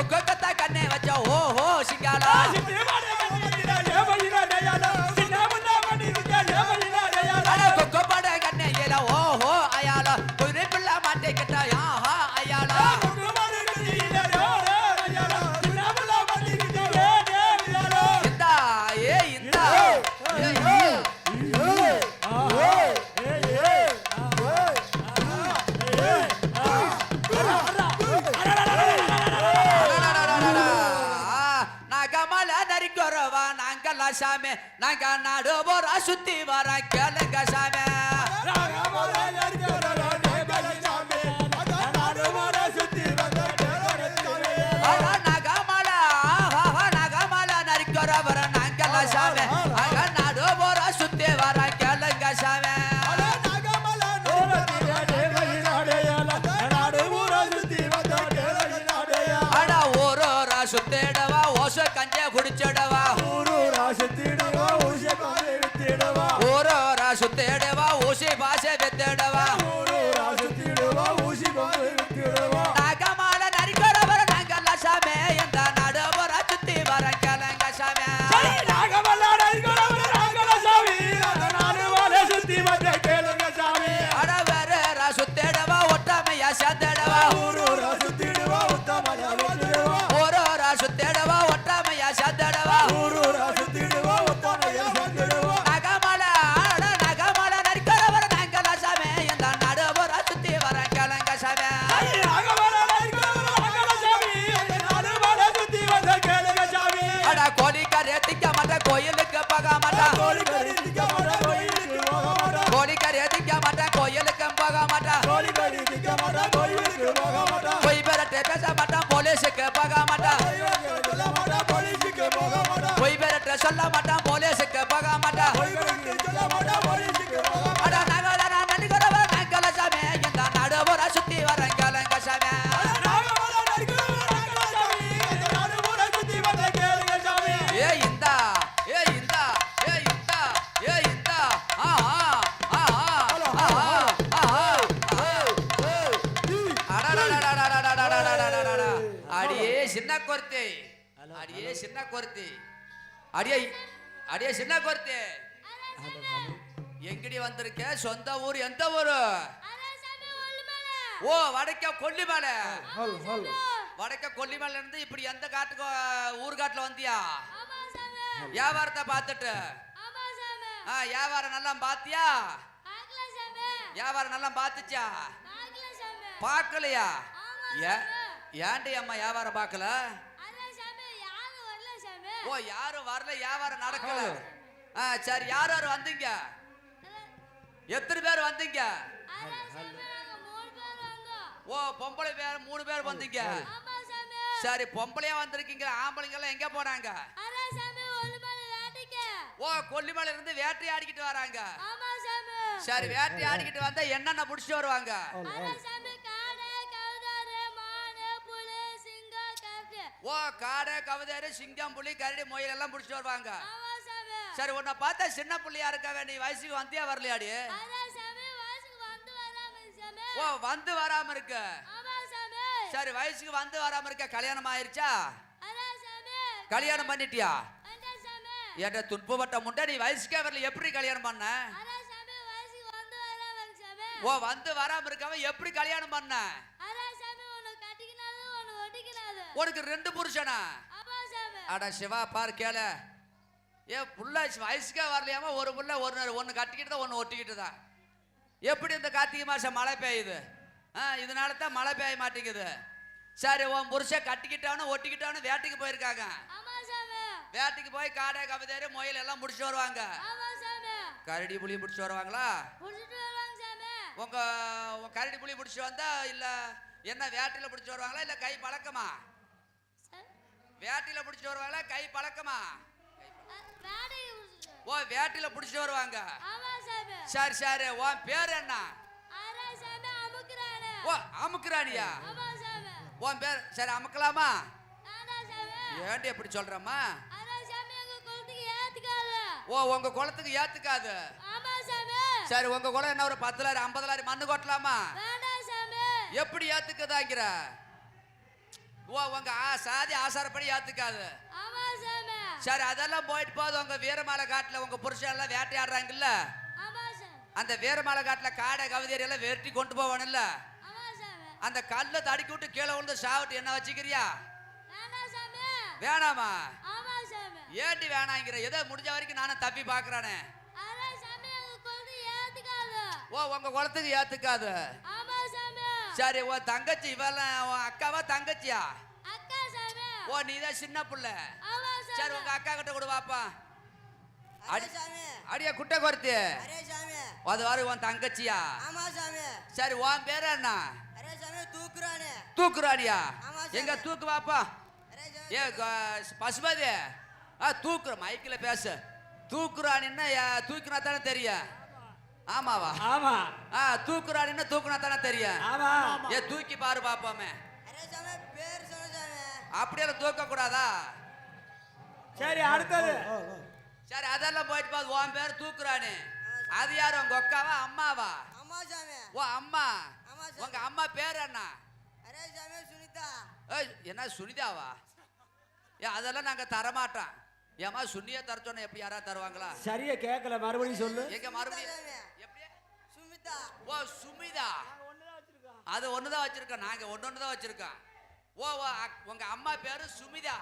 ஒக்கொக்கத்தா கண்ணே வச்ச ஓ ஹோ சிங்காலா சுத்தி வர கொர்த்தி அடியே அடியே சின்ன கொர்த்தி எங்கடி வந்திருக்க? சொந்த ஊர் எந்த ஊரு? ஓ வடக்க கொல்லிமலை. வடக்க கொல்லிமலை இருந்து இப்படி எந்த காட்டுக்கு ஊர்காட்டுல வந்தியா? வியாபாரத்தை பார்த்துட்டு. ஆ வியாபாரம் நல்லா பாத்தியா வியாபாரம் நல்லா பார்த்துச்சா? பார்க்கலையா? ஏ ஏன்டி அம்மா வியாபாரம் பார்க்கல? ஓ யாரும் வரல வியாபாரம் நடக்கல. ஆ. சரி யார் யார் வந்தீங்க? எத்தனை பேர் வந்தீங்க? ஓ பொம்பளை பேர் மூணு பேர் வந்தீங்க. சரி. பொம்பளையா வந்திருக்கீங்க ஆம்பளைங்க எல்லாம் எங்க போனாங்க? ஓ கொல்லிமலை இருந்து வேட்டையாடிக்கிட்டு வராங்க. சரி வேட்டையாடிக்கிட்டு வந்தா என்னென்ன புடிச்சிட்டு வருவாங்க? ஓ காடை கவிதையரு சிங்கம் புலி கரடி முயல் எல்லாம் புடிச்சிட்டு வருவாங்க. சரி உன்னை பார்த்தா சின்ன புள்ளையா இருக்காங்க நீ வயசுக்கு வந்தியா வரலையாடி? ஓ வந்து வராம இருக்க. சரி வயசுக்கு வந்து வராம இருக்க கல்யாணம் ஆயிருச்சா? கல்யாணம் பண்ணிட்டியா? என்ற துன்பப்பட்ட முண்டை நீ வயசுக்கே வரல எப்படி கல்யாணம் பண்ண? ஓ வந்து வராம இருக்கவன் எப்படி கல்யாணம் பண்ண? உனக்கு ரெண்டு புருஷனா? அட சிவா பாரு கேள. ஏ புள்ள வயசுக்கே வரலையாம? ஒரு புள்ள ஒரு ஒன்று கட்டிக்கிட்டு தான் ஒன்று ஒட்டிக்கிட்டு தான். எப்படி இந்த கார்த்திகை மாசம் மழை பெய்யுது? ஆ இதனால தான் மழை பெய்ய மாட்டேங்குது. சரி உன் புருஷன் கட்டிக்கிட்டவனு ஒட்டிக்கிட்டவனு வேட்டைக்கு போயிருக்காங்க. வேட்டைக்கு போய் காடை கவிதையரு முயல் எல்லாம் முடிச்சுட்டு வருவாங்க. கரடி புளி முடிச்சுட்டு வருவாங்களா உங்க கரடி புளி முடிச்சுட்டு வந்தா இல்ல என்ன வேட்டையில பிடிச்சி வருவாங்களா இல்ல கை பழக்கமா? வேட்டையில பிடிச்சி வருவாங்களா? கை பழக்கமா? ஓ வேட்டையில பிடிச்சி வருவாங்க. சரி சரி. உன் பேர் என்ன? ஓ அமுக்குறானியா? உன் பேர் சரி அமுக்கலாமா? ஏன்டி எப்படி சொல்றம்மா? ஓ உங்க குளத்துக்கு ஏத்துக்காது. சரி உங்க குளம் என்ன ஒரு பத்து லாரி ஐம்பது லாரி மண்ணு கொட்டலாமா? எப்படி ஏத்துக்குதாங்கிற? ஓ உங்க சாதி ஆசாரப்படி ஏத்துக்காது. சரி அதெல்லாம் போயிட்டு போகுது உங்க வீரமலை காட்டுல உங்க புருஷன் எல்லாம் வேட்டையாடுறாங்கல்ல? அந்த வீரமலை காட்டுல காடை கவிதையர் எல்லாம் வெட்டி கொண்டு போவானுல்ல? அந்த கல்லை தடுக்கி விட்டு கீழே விழுந்து சாவிட்டு என்ன வச்சுக்கிறியா? வேணாமா ஏண்டி வேணாங்கிற? ஏதோ முடிஞ்ச வரைக்கும் நானும் தப்பி பாக்குறானே ஓ உங்க குளத்துக்கு ஏத்துக்காது. சரி உன் தங்கச்சி இவெல்லாம் உன் அக்காவா தங்கச்சியா? ஓ நீ தான் சின்ன புள்ள. சரி. உங்க அக்கா கிட்ட கூட வாப்பா. அடி சாமி. அடியா குட்டை சாமி. அது வாரு உன் தங்கச்சியா? ஆமா சாமி. சரி உன் பேர் என்ன? அரே சாமி தூக்குறானே. தூக்குறானியா. எங்க தூக்கு வாப்பா. ஏ பசுபதி. ஆ தூக்குற மைக்கில் பேசு. தூக்குறானின்னா தூக்குனா தானே தெரியும். ஆமாவா? ஆமா. ஆ தூக்குறானின்னா தூக்குனா தானே தெரியும். ஆமா. ஏ தூக்கி பாரு பாப்போமே. அரே சாமி பேர் சொன்ன சாமி. அப்படியெல்லாம் தூக்க கூடாதா சரி அடுத்தது. சரி அதெல்லாம் போயிட்டு பாது உன் பேர் தூக்குறானு. அது யாரு? உங்க அக்காவா அம்மாவா? ஆமா சாமி. ஓ அம்மா. உங்க அம்மா பேர் என்ன? அரே சாமி சுனிதா. ஏய், என்ன சுனிதாவா? ஏ அதெல்லாம் நாங்க தரமாட்டோம். ஏமா சுனியா தர சொன்னா எப்படி யாராவது தருவாங்களா? சரியா கேட்கல மறுபடியும் சொல்லு. எங்க மறுபடியும்? சுமிதா. ஓ சுமிதா. அது ஒண்ணுதான் வச்சிருக்கோம் நாங்க ஒண்ணு தான் வச்சிருக்கோம் ஓ ஓ உங்க அம்மா பேரு சுமிதா.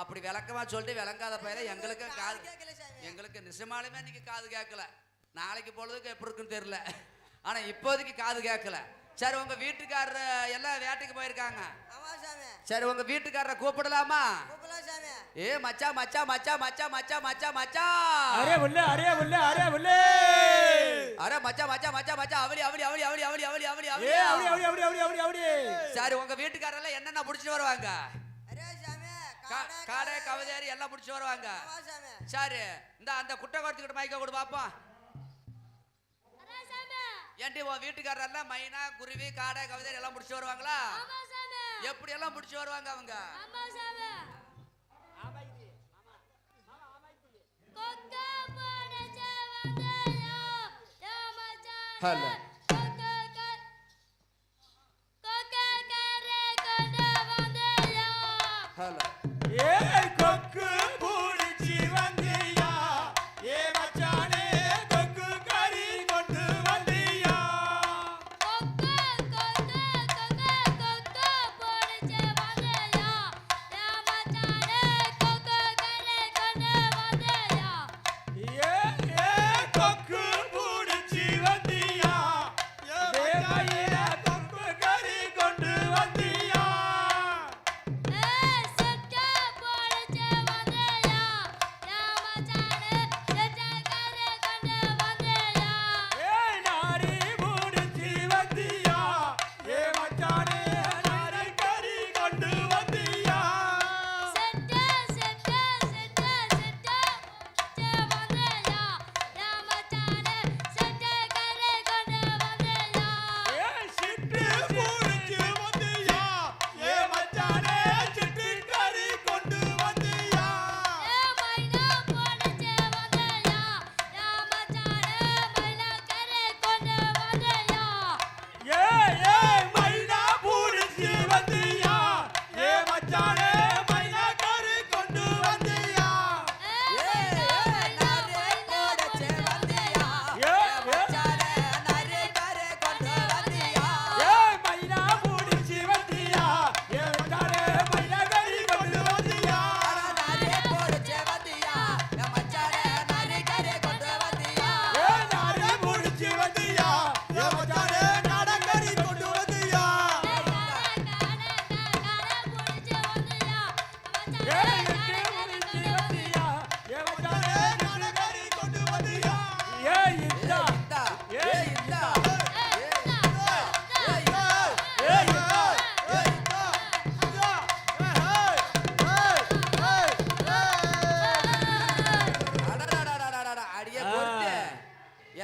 அப்படி விளக்கமா சொல்லிட்டு விளங்காத பயில எங்களுக்கு காது எங்களுக்கு நிஜமாலுமே நீங்க காது கேட்கல. நாளைக்கு பொழுதுக்கு எப்படி இருக்குன்னு தெரியல. ஆனா இப்போதைக்கு காது கேட்கல. சரி உங்க வீட்டுக்காரர் எல்லாம் வேட்டைக்கு போயிருக்காங்க. சரி உங்க வீட்டுக்காரரை கூப்பிடலாமா? ஏ மச்சா மச்சா மச்சா மச்சா மச்சா மச்சா மச்சா அரே உள்ள அரே உள்ள அரே உள்ள அரே மச்சா மச்சா மச்சா மச்சா அவளி அவளி அவளி அவளி அவளி அவளி அவளி ஏ அப்படி அவளி அப்படி அப்படி அப்படி அப்படி அப்படி சரி உங்க வீட்டுக்காரெல்லாம் என்னென்ன புடிச்சிட்டு வருவாங்க அரே சாமி கா- காடை கவதேரி எல்லாம் புடிச்சு வருவாங்க சரி இந்த அந்த குட்டை குறைச்சிக்கிட்ட மைக்க கொடு பாப்போம் ஏன்டி உன் வீட்டுக்காரெல்லாம் மைனா குருவி காடை கவிதை எல்லாம் முடிச்சு வருவாங்களா எப்படி எல்லாம் முடிச்சு வருவாங்க அவங்க Hölle.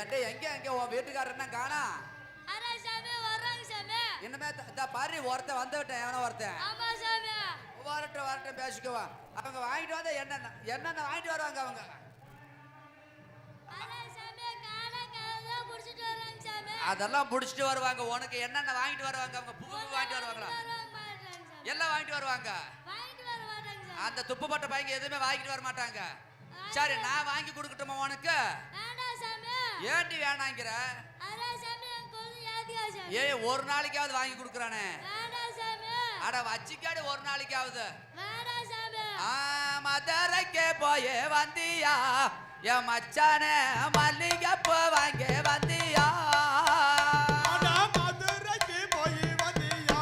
என்கிட்ட எங்க எங்க உன் வீட்டுக்காரர் என்ன காணா? த- இந்த பாரு ஒருத்தன் வந்து விட்டேன் எவனோ ஒருத்தன். வரட்டும் வரட்டும் பேசிக்குவான் அவங்க வாங்கிட்டு வந்தா என்னென்ன என்னென்ன வாங்கிட்டு வருவாங்க அவங்க? அதெல்லாம் புடிச்சிட்டு வருவாங்க. உனக்கு என்னென்ன வாங்கிட்டு வருவாங்க? அவங்க பூ வாங்கிட்டு வருவாங்களா? எல்லாம் வாங்கிட்டு வருவாங்க. அந்த துப்புப்பட்ட பையங்க எதுவுமே வாங்கிட்டு வர மாட்டாங்க. சரி நான் வாங்கி கொடுக்கட்டுமா உனக்கு? ஏன்டி வேணாங்கிற? ஏய் ஒரு நாளைக்காவது வாங்கி கொடுக்குறானே. அட வச்சிக்காடு ஒரு நாளைக்காவது. ஆ மதுரைக்கே போயே வந்தியா. என் மச்சானே மல்லிகைப்பூ வாங்க வந்தியா. மதுரைக்கு போய் வந்தியா.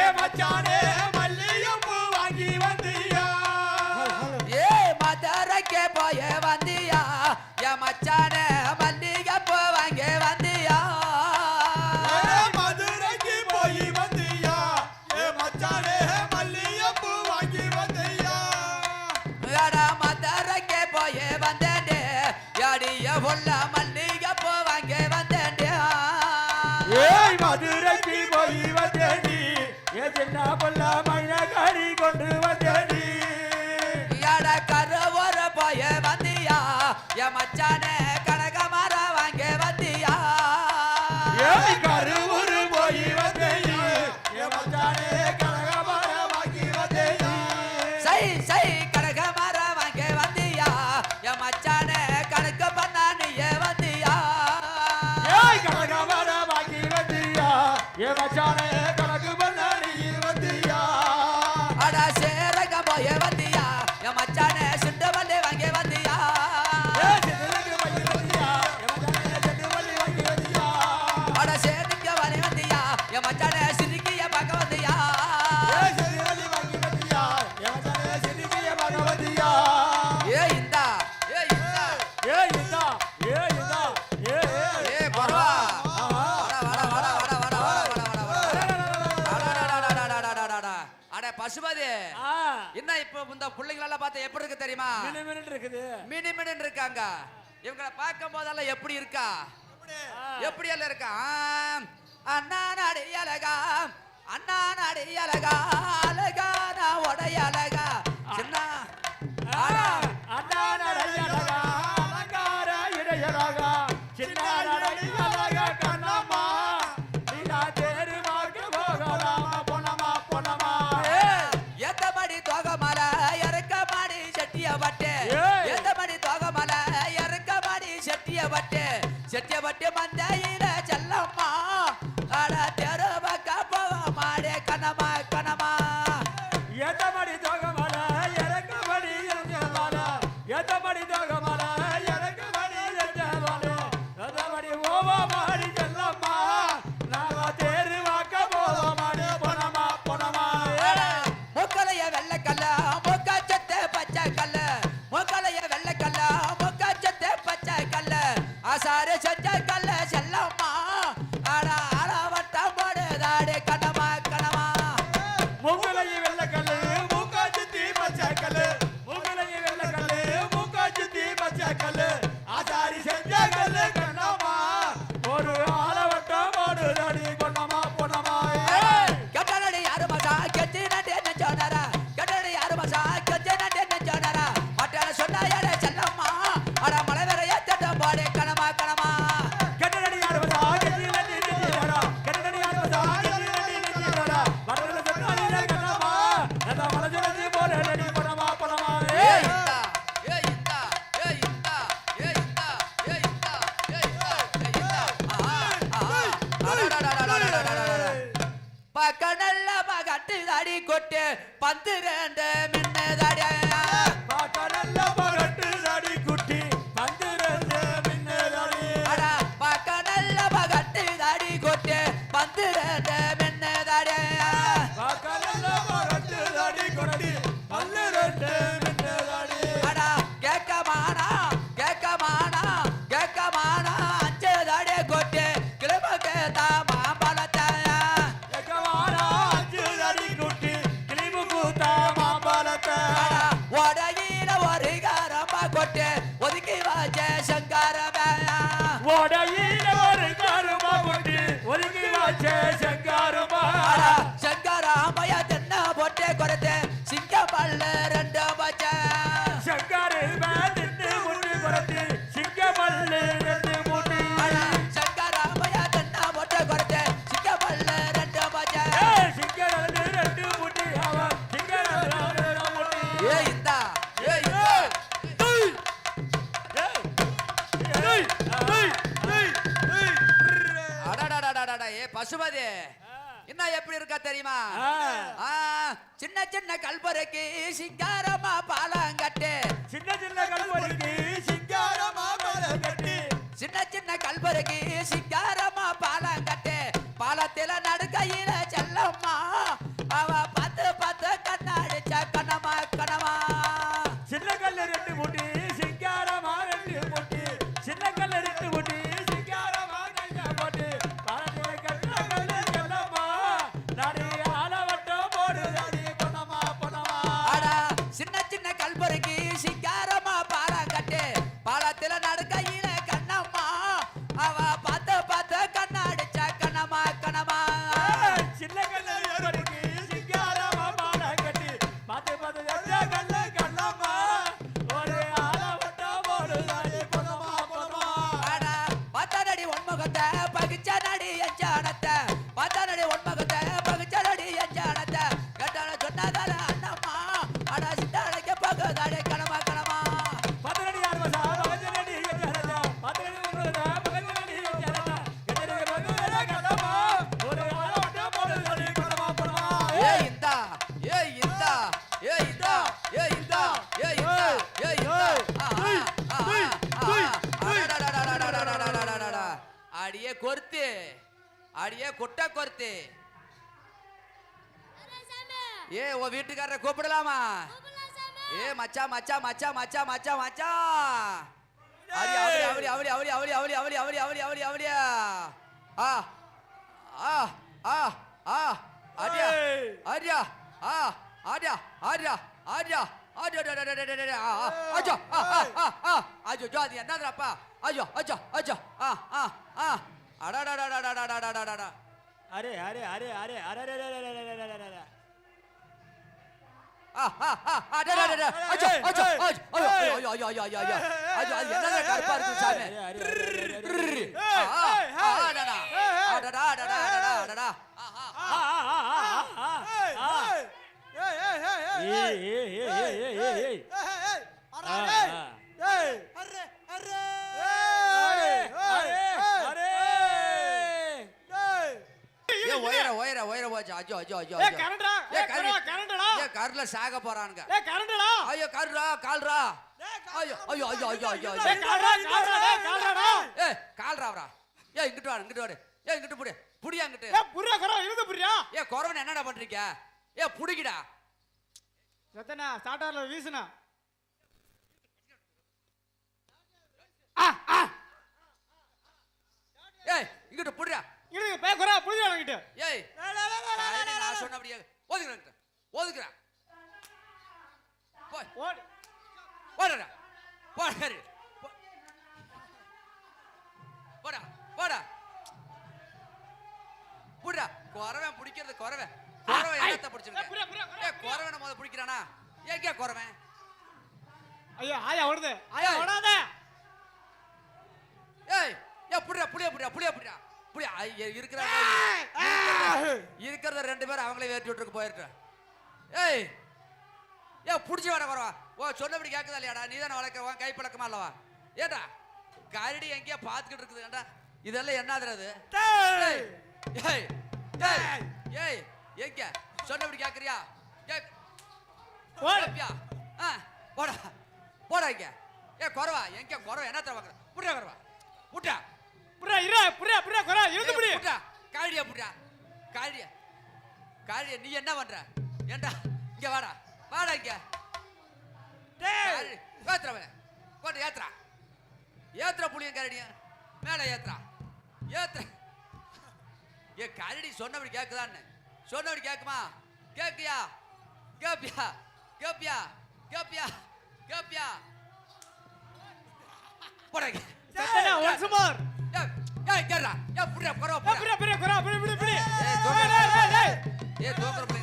ஏ மச்சானே மல்லிகைப்பூ வாங்கி வந்தியா. ஏ மதுரைக்கே போயே வந்தியா. ஒன்மகத்தை volar. இருக்காங்க. இவங்களை பார்க்கும் போதெல்லாம் எப்படி இருக்கா? எப்படி? எல்லாம் இருக்கா? அண்ணா நாடு அழகா. அண்ணா நாடு அழகா. அழகா நான் உடைய அழகா. சின்ன. அண்ணா நாடு அழகா. வேண்டும் என்ன தெரியுமா? சின்ன சின்ன கல்பரைக்கு சிங்கா அடியே கொர்த்து அடியே கொட்ட கொர்த்து ஏ உன் வீட்டுக்காரரை கூப்பிடலாமா ஏ மச்சா மச்சா மச்சா மச்சா மச்சா மச்சா அவளி அவளி அவளி அவளி அவளி அவளி அவளி அவளி அவளி அவளி ஆ ஆ ஆ ஆ அடியா அடியா ஆ ஆடியா ஆடியா ஆடியா அச்சோ, ஜோ, அது என்னதுடாப்பா? ஐயோ, அச்சோ, அச்சோ, ஆ, ஆ, ஆ, அடடடடடடடடடடடடா. அரே அரே அரே அரே அரே அரே அரே அரே அரே அரே அரே ஆ, ஆ, ஆ, ஆ, டா, டா, அச்சோ, அச்சோ, அச்சோ, ஏ. கரண்டா? ஏ, ஏ கரு- கரண்டா கரண்டா ஏ, கருல சாக போறானுங்க. ஏ கரண்டா ஐயோ கருடா கால்ரா. ஐயோ ஐயோ ஐயோ ஐயோ ஐயோ ஏ ஐயோ கால்ரா கால்ரா கால்ரா ஏ கால்ராவரா ஏ இங்கிட்டு வாடு இங்கிட்டு வாடு. ஏ இங்கிட்டு புடி. புடி அங்கிட்டு ஏ புரியா கரா இருந்து புரியா ஏ குறவன் என்னடா பண்றீங்க? ஏ புடிக்கிடா சத்தனா ஸ்டார்டர்ல வீசுனா. ஏய் இங்கிட்டு புடிடா இடுங்க பேக்குறா புரிய வாங்கிட்டு ஏய் நான் சொன்ன அப்படியே? ஓதுக்கிறேன் ஓதுக்கிறேன். போய். ஓடு. ஓடுறா ஓடுறாரு போடா போடா. புடா குறவன் பிடிக்கிறது குறவன். குறவன் என்னத்த பிடிச்சிருக்க? ஏ குறவனை முத பிடிக்கிறானா? ஏங்க குறவன்? ஐயோ ஆயா ஓடுது. ஆயா ஓடாத. ஏய் ஏ புடிடா புளியா புடிடா புளியா புடிடா. ஐய, இருக்கிறாங்க இருக்கிறத ரெண்டு பேரும் அவங்களே வேட்டி விட்டுருக்கு போயிருக்க ஏய் ஏ புடிச்சு வாடா வரவா ஓ சொன்னபடி கேட்குதா இல்லையாடா? நீ தானே வளர்க்குறவா கை பழக்கமா இல்லவா ஏடா கரடி எங்கேயா பார்த்துக்கிட்டு இருக்குது ஏண்டா? இதெல்லாம் என்னதுறது ஏய் ஏய் ஏய் ஏய் எங்க? சொன்னபடி கேட்குறியா கேப்பியா ஆ போடா போடா இங்க. ஏ குறவா எங்க குறவா? என்ன தர பார்க்குற? புட்டா குறவா. புட்டா புரியா இரு புரியா புரியா கரா இருந்து புடி. புட்டா காழியா புட்டா காழியா காழியா நீ என்ன பண்ற? ஏண்டா இங்க வாடா. வாடா இங்க. காழி- ஏத்துறவன் போட்டு ஏத்துறா. ஏத்துற புளியும் கரடியும் மேல ஏத்துறா. ஏத்துற. ஏ கரடி சொன்னபடி கேக்குதான்னு. சொன்னபடி கேக்குமா? கேக்கியா கேப்பியா? கேப்பியா? கேப்பியா? கேப்பியா? போடா இங்க. சத்தனா ஒன்ஸ் மோர் ஏய் கேறா ஏய் புடிடா பரவா புடிடா புடிடா புடிடா புடிடா புடிடா ஏய் தோக்கற ஏய் தோக்கற